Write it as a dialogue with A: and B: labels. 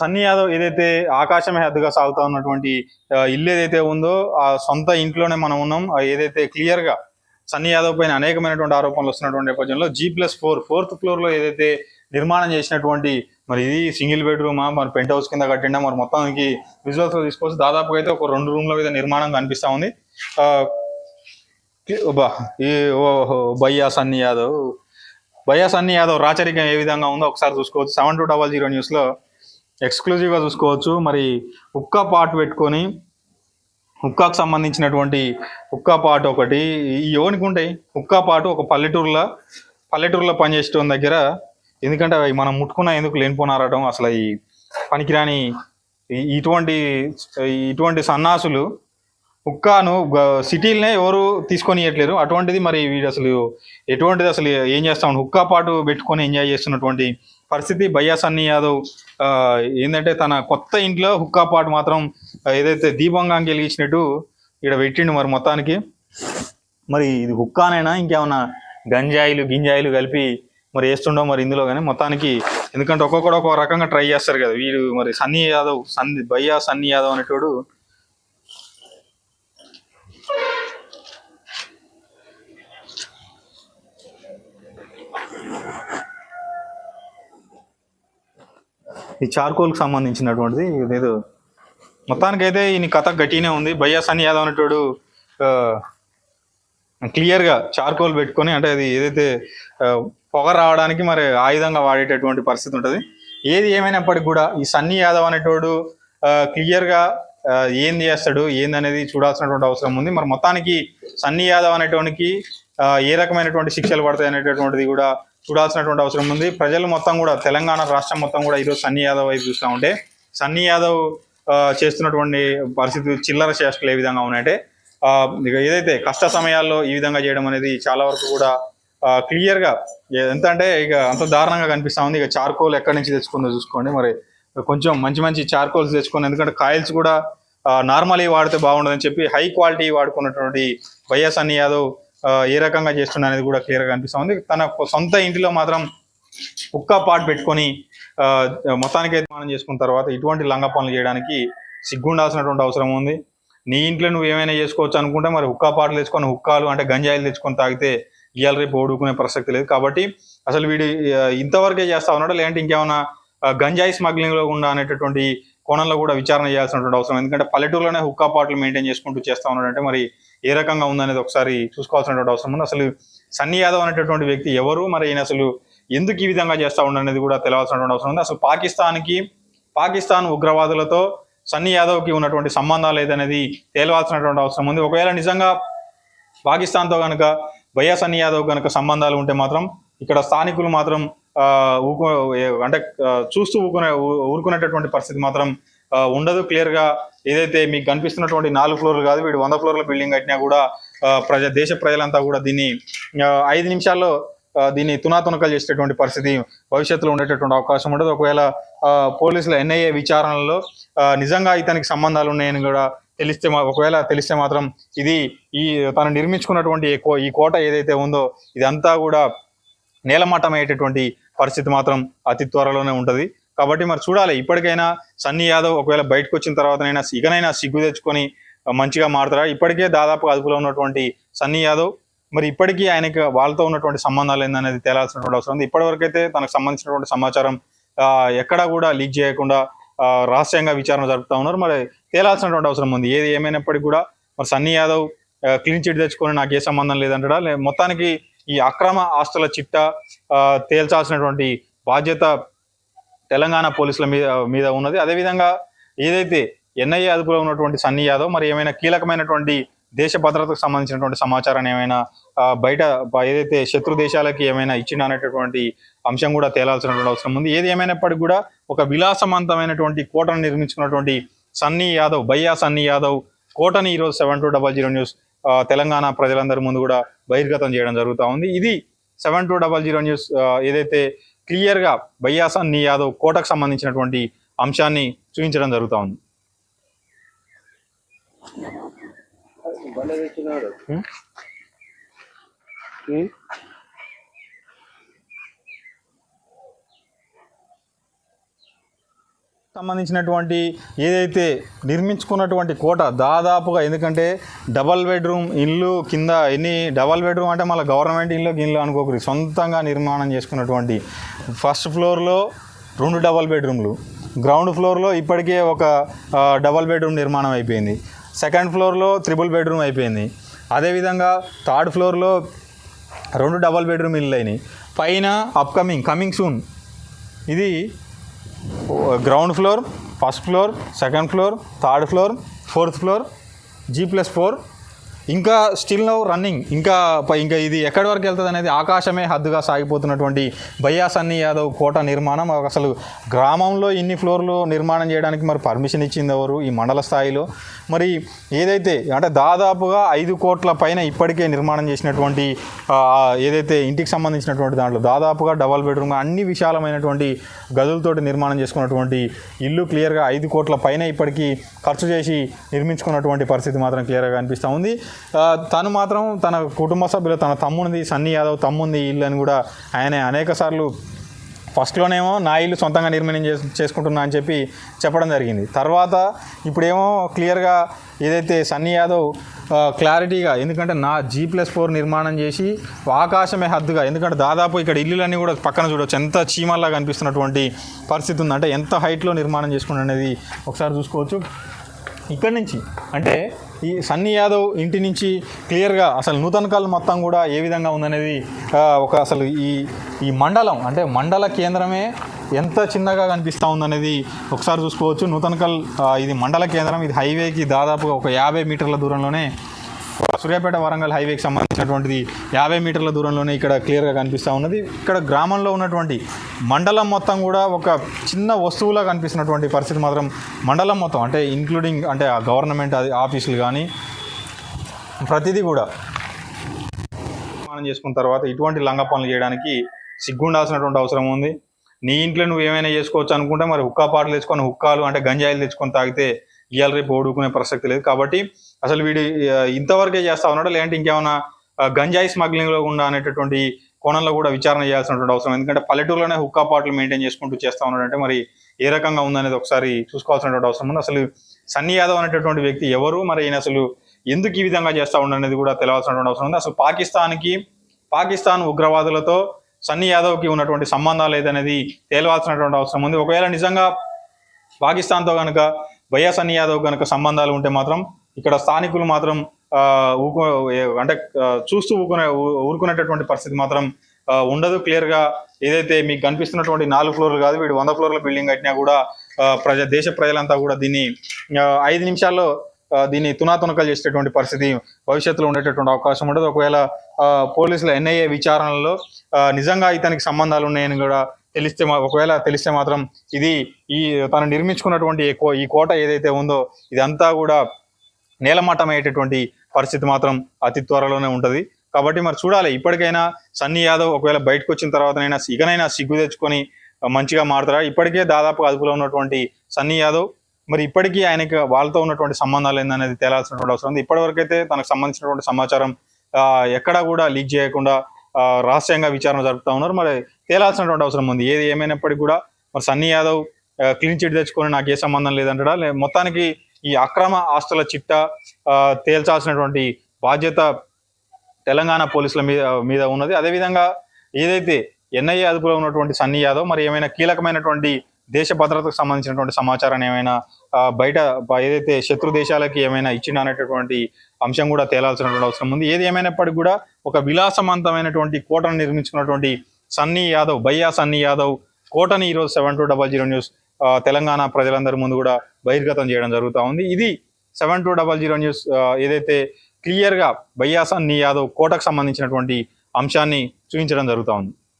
A: సన్నీ యాదవ్ ఏదైతే ఆకాశమే హద్దుగా సాగుతా ఉన్నటువంటి ఇల్లు ఏదైతే ఉందో ఆ సొంత ఇంట్లోనే మనం ఉన్నాం. ఏదైతే క్లియర్గా సన్నీ యాదవ్ పైన అనేకమైనటువంటి ఆరోపణలు వస్తున్నటువంటి నేపథ్యంలో జీ ప్లస్ ఫోర్ ఫోర్త్ ఫ్లోర్లో ఏదైతే నిర్మాణం చేసినటువంటి మరి ఇది సింగిల్ బెడ్రూమా మరి పెంట్ హౌస్ కింద కట్టిండా మరి మొత్తానికి విజువల్స్లో తీసుకోవచ్చు దాదాపుగా అయితే ఒక రెండు రూమ్ల మీద నిర్మాణం కనిపిస్తా ఉంది. ఓహో బయ్యా సన్నీ యాదవ్. బయ్యా సన్నీ యాదవ్ రాచరికం ఏ విధంగా ఉందో ఒకసారి చూసుకోవచ్చు. Seven two double zero news ఎక్స్క్లూజివ్గా చూసుకోవచ్చు. మరి హుక్కా పాట్ పెట్టుకొని హుక్కాకు సంబంధించినటువంటి హుక్కా పాట ఒకటి. ఈ ఉంటాయి. హుక్కా పాటు ఒక పల్లెటూరులో పల్లెటూరులో పనిచేసేటోని దగ్గర ఎందుకంటే అవి మనం ముట్టుకున్న ఎందుకు లేనిపోనారటం. అసలు ఈ పనికిరాని ఈ- ఇటువంటి ఇటువంటి సన్నాసులు హుక్కాను సిటీలనే ఎవరు తీసుకొని ఇవ్వట్లేరు అటువంటిది మరి వీడు అసలు ఎటువంటిది అసలు ఏం చేస్తాం? హుక్కా పాటు పెట్టుకొని ఎంజాయ్ చేస్తున్నటువంటి పరిస్థితి బయ్యా సన్నీ యాదవ్ ఏంటంటే తన కొత్త ఇంట్లో హుక్కా పాటు మాత్రం ఏదైతే దీపంగా వెలిగించినట్టు ఇక్కడ పెట్టిండు మరి మొత్తానికి. మరి ఇది హుక్కానైనా? ఇంకేమన్నా గంజాయిలు గింజాయిలు కలిపి మరి వేస్తుండో మరి ఇందులో కానీ మొత్తానికి. ఎందుకంటే ఒక్కొక్కడు ఒక్కొక్క రకంగా ట్రై చేస్తారు కదా వీడు. మరి సన్నీ యాదవ్ సన్ని బయ్యా సన్నీ యాదవ్ అనేటోడు ఈ చార్కోల్కి సంబంధించినటువంటిది ఇదేదో. మొత్తానికైతే ఈయన కథ గట్టినే ఉంది. బయ్యా సన్ యాదవ్ అనేటోడు క్లియర్గా చార్కోల్ పెట్టుకొని అంటే అది ఏదైతే పొగ రావడానికి మరి ఆయుధంగా వాడేటటువంటి పరిస్థితి ఉంటుంది. ఏది ఏమైనప్పటికీ కూడా ఈ సన్నీ యాదవ్ అనేటోడు క్లియర్గా ఏం ఏంది చేస్తాడు ఏందనేది చూడాల్సినటువంటి అవసరం ఉంది. మరి మొత్తానికి సన్నీ యాదవ్ అనేటోనికి ఏ రకమైనటువంటి శిక్షలు పడతాయి అనేటటువంటిది కూడా చూడాల్సినటువంటి అవసరం ఉంది. ప్రజలు మొత్తం కూడా తెలంగాణ రాష్ట్రం మొత్తం కూడా ఈరోజు సన్నీ యాదవ్ వైపు చూస్తూ ఉంటే సన్నీ యాదవ్ చేస్తున్నటువంటి పరిస్థితి చిల్లర చేష్టలు ఏ విధంగా ఉన్నాయంటే ఇక ఏదైతే కష్ట సమయాల్లో ఈ విధంగా చేయడం అనేది చాలా వరకు కూడా క్లియర్గా ఎంత అంటే ఇక అంత దారుణంగా కనిపిస్తా ఉంది. ఇక చార్కోల్ ఎక్కడి నుంచి తెచ్చుకుందో చూసుకోండి. మరి కొంచెం మంచి మంచి చార్కోల్స్ తెచ్చుకోండి ఎందుకంటే కాయిల్స్ కూడా నార్మల్ వాడితే బాగుండదని చెప్పి హై క్వాలిటీ వాడుకున్నటువంటి వైఎస్ అన్ని యాదవ్ ఏ రకంగా చేస్తున్నా అనేది కూడా క్లియర్గా అనిపిస్తుంది తన సొంత ఇంటిలో మాత్రం కుక్క పాట్ పెట్టుకొని మొత్తానికి అయితే మనం చేసుకున్న తర్వాత ఇటువంటి లంగ పనులు చేయడానికి సిగ్గుండాల్సినటువంటి అవసరం ఉంది. నీ ఇంట్లో నువ్వు ఏమైనా చేసుకోవచ్చు అనుకుంటే మరి హుక్కా పాటలు తెచ్చుకొని హుక్కాలు అంటే గంజాయిలు తెచ్చుకొని తాగితే ఇవాళ రేపు ఓడుకునే ప్రసక్తి లేదు. కాబట్టి అసలు వీడు ఇంతవరకే చేస్తా ఉన్నాడు? లేదంటే ఇంకేమైనా గంజాయి స్మగ్లింగ్లో అనేటటువంటి కోణంలో కూడా విచారణ చేయాల్సినటువంటి అవసరం ఎందుకంటే పల్లెటూరులోనే హుక్కా పాటలు మెయింటైన్ చేసుకుంటూ చేస్తా ఉన్నాడంటే మరి ఏ రకంగా ఉందనేది ఒకసారి చూసుకోవాల్సినటువంటి అవసరం ఉంది. అసలు సన్నీ యాదవ్ అనేటటువంటి వ్యక్తి ఎవరు? మరి ఈయన అసలు ఎందుకు ఈ విధంగా చేస్తా ఉండనేది కూడా తెలవాల్సినటువంటి అవసరం ఉంది. అసలు పాకిస్తాన్కి పాకిస్తాన్ ఉగ్రవాదులతో సన్నీ యాదవ్కి ఉన్నటువంటి సంబంధాలు ఏదనేది తేలవాల్సినటువంటి అవసరం ఉంది. ఒకవేళ నిజంగా పాకిస్తాన్తో కనుక భయ్యా సన్నీ యాదవ్ కనుక సంబంధాలు ఉంటే మాత్రం ఇక్కడ స్థానికులు మాత్రం ఊకు అంటే చూస్తూ ఊకునే ఊరుకునేటటువంటి పరిస్థితి మాత్రం ఉండదు క్లియర్గా ఏదైతే మీకు కనిపిస్తున్నటువంటి నాలుగు ఫ్లోర్లు కాదు వీడు వంద ఫ్లోర్ల బిల్డింగ్ కట్టినా కూడా ప్రజ దేశ ప్రజలంతా కూడా దీన్ని ఐదు నిమిషాల్లో దీన్ని తునాతునకలు చేసేటటువంటి పరిస్థితి భవిష్యత్తులో ఉండేటటువంటి అవకాశం ఉండదు. ఒకవేళ పోలీసుల ఎన్ఐఏ విచారణలో నిజంగా ఇతనికి సంబంధాలు ఉన్నాయని కూడా తెలిస్తే ఒకవేళ తెలిస్తే మాత్రం ఇది ఈ తను నిర్మించుకున్నటువంటి ఈ ఈ కోట ఏదైతే ఉందో ఇదంతా కూడా నేలమట్టం అయ్యేటటువంటి పరిస్థితి మాత్రం అతి త్వరలోనే ఉంటుంది. కాబట్టి మరి చూడాలి. ఇప్పటికైనా సన్నీ యాదవ్ ఒకవేళ బయటకు వచ్చిన తర్వాతనైనా ఇకనైనా సిగ్గు తెచ్చుకొని మంచిగా మారుతారా? ఇప్పటికే దాదాపు అదుపులో ఉన్నటువంటి సన్నీ యాదవ్ మరి ఇప్పటికీ ఆయనకి వాళ్ళతో ఉన్నటువంటి సంబంధాలు ఏందనేది తేలాల్సినటువంటి అవసరం ఉంది. ఇప్పటివరకైతే తనకు సంబంధించినటువంటి సమాచారం ఎక్కడా కూడా లీక్ చేయకుండా రహస్యంగా విచారణ జరుపుతా ఉన్నారు. మరి తేలాల్సినటువంటి అవసరం ఉంది. ఏది ఏమైనప్పటికీ కూడా మరి సన్నీ యాదవ్ క్లీన్ చిట్ తెచ్చుకొని నాకు ఏ సంబంధం లేదంటాడా? లే మొత్తానికి ఈ అక్రమ ఆస్తుల చిట్టా తేల్చాల్సినటువంటి బాధ్యత తెలంగాణ పోలీసుల మీద మీద ఉన్నది. అదేవిధంగా ఏదైతే ఎన్ఐఏ అదుపులో ఉన్నటువంటి సన్నీ యాదవ్ మరి ఏమైనా కీలకమైనటువంటి దేశ భద్రతకు సంబంధించినటువంటి సమాచారాన్ని ఏమైనా బయట ఏదైతే శత్రు దేశాలకి ఏమైనా ఇచ్చిన అనేటటువంటి అంశం కూడా తేలాల్సినటువంటి అవసరం ఉంది. ఏది ఏమైనప్పటికీ కూడా ఒక విలాసవంతమైనటువంటి కోటను నిర్మించుకున్నటువంటి సన్నీ యాదవ్ బయ్యా సన్నీ యాదవ్ కోటని ఈరోజు seven two double zero news Telangana ప్రజలందరి ముందు కూడా బహిర్గతం చేయడం జరుగుతూ ఉంది. ఇది seven two double zero news ఏదైతే క్లియర్గా బయ్యా సన్నీ యాదవ్ కోటకు సంబంధించినటువంటి అంశాన్ని చూపించడం జరుగుతూ ఉంది సంబంధించినటువంటి ఏదైతే నిర్మించుకున్నటువంటి కోట దాదాపుగా ఎందుకంటే డబల్ బెడ్రూమ్ ఇల్లు కింద ఎన్ని డబల్ బెడ్రూమ్ అంటే మళ్ళీ గవర్నమెంట్ ఇల్లు ఇల్లు అనుకోకూడదు. సొంతంగా నిర్మాణం చేసుకున్నటువంటి ఫస్ట్ ఫ్లోర్లో రెండు డబల్ బెడ్రూమ్లు. గ్రౌండ్ ఫ్లోర్లో ఇప్పటికే ఒక డబల్ బెడ్రూమ్ నిర్మాణం అయిపోయింది. సెకండ్ ఫ్లోర్లో త్రిబుల్ బెడ్రూమ్ అయిపోయింది. అదేవిధంగా థర్డ్ ఫ్లోర్లో రెండు డబల్ బెడ్రూమ్ ఇల్లు అయినాయి. పైన అప్కమింగ్ కమింగ్ సూన్. ఇది ground floor first floor second floor third floor fourth floor G plus four ఇంకా స్టిల్ నౌ రన్నింగ్. ఇంకా ఇంకా ఇది ఎక్కడి వరకు వెళ్తుంది అనేది ఆకాశమే హద్దుగా సాగిపోతున్నటువంటి బయ్యా సన్నీ యాదవ్ కోట నిర్మాణం. అసలు గ్రామంలో ఇన్ని ఫ్లోర్లు నిర్మాణం చేయడానికి మరి పర్మిషన్ ఇచ్చింది ఎవరు? ఈ మండల స్థాయిలో. మరి ఏదైతే అంటే దాదాపుగా ఐదు కోట్ల పైన ఇప్పటికే నిర్మాణం చేసినటువంటి ఏదైతే ఇంటికి సంబంధించినటువంటి దాంట్లో దాదాపుగా డబల్ బెడ్రూమ్ అన్ని విశాలమైనటువంటి గదులతోటి నిర్మాణం చేసుకున్నటువంటి ఇల్లు క్లియర్గా ఐదు కోట్ల పైన ఇప్పటికీ ఖర్చు చేసి నిర్మించుకున్నటువంటి పరిస్థితి మాత్రం క్లియర్గా కనిపిస్తూ ఉంది. తను మాత్రం తన కుటుంబ సభ్యులు తన తమ్మునిది సన్నీ యాదవ్ తమ్ముంది ఇల్లు అని కూడా ఆయన అనేక సార్లు ఫస్ట్లోనేమో నా ఇల్లు సొంతంగా నిర్మాణం చేసు చేసుకుంటున్నా అని చెప్పి చెప్పడం జరిగింది. తర్వాత ఇప్పుడేమో క్లియర్గా ఏదైతే సన్నీ యాదవ్ క్లారిటీగా ఎందుకంటే నా జీ ప్లస్ ఫోర్ నిర్మాణం చేసి ఆకాశమే హద్దుగా ఎందుకంటే దాదాపు ఇక్కడ ఇల్లులన్నీ కూడా పక్కన చూడవచ్చు ఎంత చీమల్లా కనిపిస్తున్నటువంటి పరిస్థితి ఉంది అంటే ఎంత హైట్లో నిర్మాణం చేసుకుని అనేది ఒకసారి చూసుకోవచ్చు. ఇక్కడి నుంచి అంటే ఈ సన్నీ యాదవ్ ఇంటి నుంచి క్లియర్గా అసలు నూతన కాలం మొత్తం కూడా ఏ విధంగా ఉందనేది ఒక అసలు ఈ ఈ మండలం అంటే మండల కేంద్రమే ఎంత చిన్నగా కనిపిస్తూ ఉందనేది ఒకసారి చూసుకోవచ్చు. నూతనకల్ ఇది మండల కేంద్రం ఇది హైవేకి దాదాపుగా ఒక యాభై మీటర్ల దూరంలోనే సూర్యాపేట వరంగల్ హైవేకి సంబంధించినటువంటిది యాభై మీటర్ల దూరంలోనే ఇక్కడ క్లియర్గా కనిపిస్తూ ఉన్నది. ఇక్కడ గ్రామంలో ఉన్నటువంటి మండలం మొత్తం కూడా ఒక చిన్న వస్తువులా కనిపిస్తున్నటువంటి పరిస్థితి మాత్రం మండలం మొత్తం అంటే ఇంక్లూడింగ్ అంటే ఆ గవర్నమెంట్ అది ఆఫీసులు కానీ ప్రతిదీ కూడా నిర్మాణం చేసుకున్న తర్వాత ఇటువంటి లంగ పనులు చేయడానికి సిగ్గుండాల్సినటువంటి అవసరం ఉంది. నీ ఇంట్లో నువ్వు ఏమైనా చేసుకోవచ్చు అనుకుంటే మరి హుక్కా పాటలు తెచ్చుకొని హుక్కాలు అంటే గంజాయిలు తెచ్చుకొని తాగితే ఇవాళ రేపు ఓడుకునే ప్రసక్తి లేదు. కాబట్టి అసలు వీడు ఇంతవరకే చేస్తా ఉన్నాడు? లేదంటే ఇంకేమైనా గంజాయి స్మగ్లింగ్లో అనేటటువంటి కోణంలో కూడా విచారణ చేయాల్సినటువంటి అవసరం. ఎందుకంటే పల్లెటూరులోనే హుక్కా పాటలు మెయింటైన్ చేసుకుంటూ చేస్తా ఉన్నాడంటే మరి ఏ రకంగా ఉందనేది ఒకసారి చూసుకోవాల్సినటువంటి అవసరం ఉంది. అసలు సన్నీ యాదవ్ అనేటటువంటి వ్యక్తి ఎవరు? మరి ఈయన అసలు ఎందుకు ఈ విధంగా చేస్తా ఉండనేది కూడా తెలియాల్సినటువంటి అవసరం ఉంది. అసలు పాకిస్తాన్కి పాకిస్తాన్ ఉగ్రవాదులతో సన్నీ యాదవ్కి ఉన్నటువంటి సంబంధాలు ఏదనేది తేలవాల్సినటువంటి అవసరం ఉంది. ఒకవేళ నిజంగా పాకిస్తాన్తో కనుక వైఎస్ సన్నీ యాదవ్ కనుక సంబంధాలు ఉంటే మాత్రం ఇక్కడ స్థానికులు మాత్రం ఊకో అంటే చూస్తూ ఊకునే ఊరుకునేటటువంటి పరిస్థితి మాత్రం ఉండదు. క్లియర్గా ఏదైతే మీకు కనిపిస్తున్నటువంటి నాలుగు ఫ్లోర్లు కాదు వీడు వంద ఫ్లోర్ల బిల్డింగ్ కట్టినా కూడా ప్రజ దేశ ప్రజలంతా కూడా దీన్ని ఐదు నిమిషాల్లో దీన్ని తునాతునకలు చేసేటటువంటి పరిస్థితి భవిష్యత్తులో ఉండేటటువంటి అవకాశం ఉండదు. ఒకవేళ పోలీసుల ఎన్ఐఏ విచారణలో నిజంగా ఇతనికి సంబంధాలు ఉన్నాయని కూడా తెలిస్తే మా- ఒకవేళ తెలిస్తే మాత్రం ఇది ఈ తను నిర్మించుకున్నటువంటి కో- ఈ కోట ఏదైతే ఉందో ఇదంతా కూడా నేలమట్టమయ్యేటటువంటి పరిస్థితి మాత్రం అతి త్వరలోనే ఉంటుంది. కాబట్టి మరి చూడాలి ఇప్పటికైనా సన్నీ యాదవ్ ఒకవేళ బయటకు వచ్చిన తర్వాతనైనా ఇకనైనా సిగ్గు తెచ్చుకొని మంచిగా మారుతారా ఇప్పటికే దాదాపు అదుపులో ఉన్నటువంటి సన్నీ యాదవ్ మరి ఇప్పటికీ ఆయనకి వాళ్ళతో ఉన్నటువంటి సంబంధాలు ఏందనేది తేలాల్సినటువంటి అవసరం ఉంది. ఇప్పటివరకైతే తనకు సంబంధించినటువంటి సమాచారం ఎక్కడా కూడా లీక్ చేయకుండా రహస్యంగా విచారణ జరుపుతా ఉన్నారు. మరి తేలాల్సినటువంటి అవసరం ఉంది. ఏది ఏమైనప్పటికీ కూడా మరి సన్నీ యాదవ్ క్లీన్ చిట్ తెచ్చుకొని నాకు ఏ సంబంధం లేదంటాడా? మొత్తానికి ఈ అక్రమ ఆస్తుల చిట్టా తేల్చాల్సినటువంటి బాధ్యత తెలంగాణ పోలీసుల మీద మీద ఉన్నది. అదేవిధంగా ఏదైతే ఎన్ఐఏ అదుపులో ఉన్నటువంటి సన్నీ యాదవ్ మరి ఏమైనా కీలకమైనటువంటి దేశ భద్రతకు సంబంధించినటువంటి సమాచారాన్ని ఏమైనా బయట ఏదైతే శత్రు దేశాలకి ఏమైనా ఇచ్చిన అనేటటువంటి అంశం కూడా తేలాల్సినటువంటి అవసరం ఉంది. ఏది ఏమైనప్పటికీ కూడా ఒక విలాసవంతమైనటువంటి కోటను నిర్మించుకున్నటువంటి సన్నీ యాదవ్ బయ్యా సన్నీ యాదవ్ కోటని ఈరోజు seven two double zero news Telangana ప్రజలందరి ముందు కూడా బహిర్గతం చేయడం జరుగుతూ ఉంది. ఇది seven two double zero news ఏదైతే క్లియర్గా బయ్యా సన్నీ యాదవ్ కోటకు సంబంధించినటువంటి అంశాన్ని చూపించడం జరుగుతూ ఉంది.